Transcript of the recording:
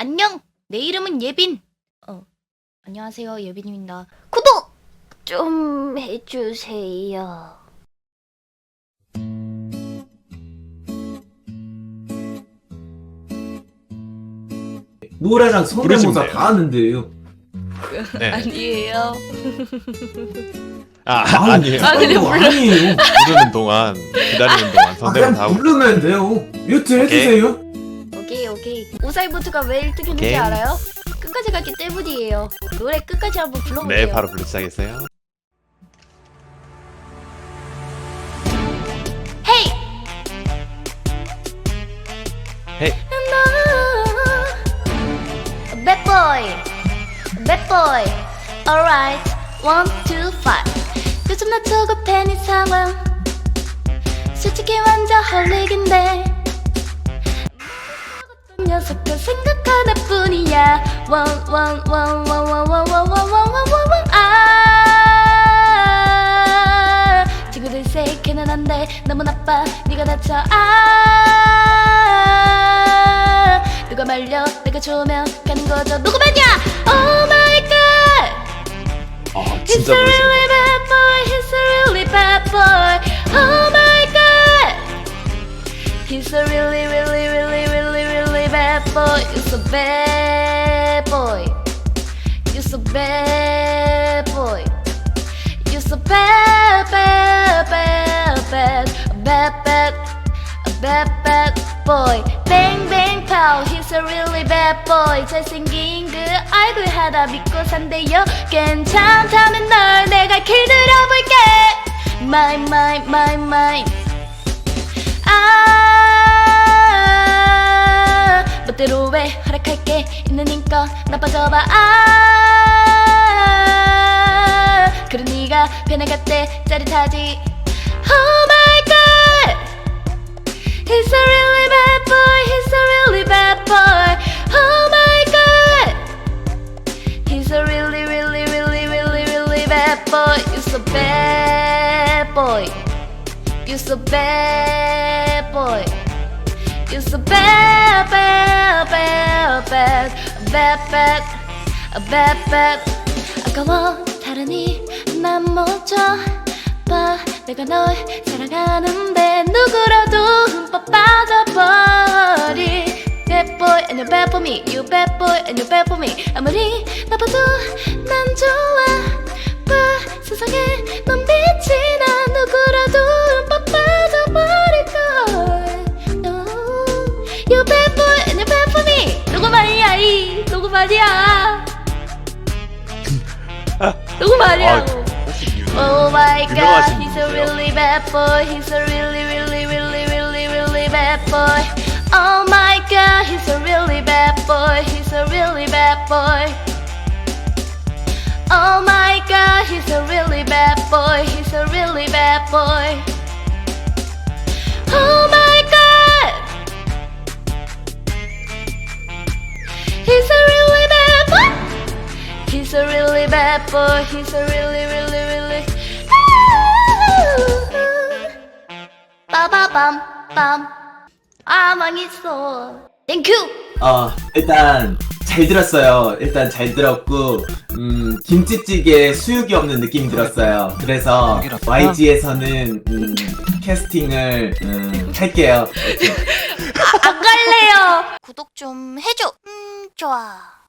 안녕. 내 이름은 예빈. 어, 안녕하세요. 예빈입니다. 구독 좀 해주세요. 노래랑 성대모사 부르시면 다 하는데요. 네. 아니에요. 아, 아우, 아니에요. 아, 근데 몰라. 아니에요. 부르는 동안 기다리는 동안 아, 성대모사 그냥 하고 부르면 돼요. 뮤트 해주세요. 오사이보트가 왜 1등했는지 오케이. 알아요? 끝까지 갔기 때문이에요. 노래 끝까지 한번 불러볼게요. 네 바로 부르 시작했어요. 헤이. 헤이. Bad boy, bad boy. Alright, one, two, five. 요즘 나 조급해 이 상황. 솔직히 완전 헐릭인데. 녀석들 생각 하나뿐이야. One, one, one, one, one, one, one, one, one, one, one, one. 아, 친구들 세이크는 안돼. 너무 나빠. 네가 다쳐. 아, 누가 말려? 내가 좋으면 가는 거죠. 누구 말이야? Oh my god. 아 He's 진짜 a 부르시는 really 거. bad boy. He's a really bad bad boy. You're so bad boy. You're so bad, bad, bad, bad, bad, bad, a bad, bad boy. Bang, bang, pow. He's a really bad boy. 잘생긴 그 얼굴 하나 믿고 산대요. 괜찮다면 널 내가 길들여볼게. My, my, my, my. 아 멋대로 왜 허락할게 있는 힘껏 나빠져봐 아 그런 네가 변해갔대 짜릿하지 Oh my god He's a really bad boy He's a really bad boy Oh my god He's a really really really really really bad boy You're so bad boy You're so bad boy. You're so bad, bad, bad, bad, bad, bad, bad, bad. 아까워 다르니 난 못 쳐 봐 내가 널 사랑하는데 누구라도 흠뻑 빠져버리 Bad boy and you're bad for me You bad boy and you're bad for me 아무리 나빠도 난 좋아 봐 세상에 넌 말이야 누구 말이야 Oh my god, 유명하신 he's a 분이세요. really bad boy. He's a really, really, really, really, really bad boy. Oh my god, he's a really bad boy. He's a really bad boy. Oh my god, he's a really bad boy. He's a really bad boy. He's a really bad boy. He's a really, really, really. 빠바밤 빰. 아 망했어. 땡큐. 어 일단 잘 들었어요. 일단 잘 들었고 음 김치찌개 수육이 없는 느낌이 들었어요. 그래서 YG에서는 음, 캐스팅을 음, 할게요. 안 갈래요. 구독 좀 해줘. 음 좋아.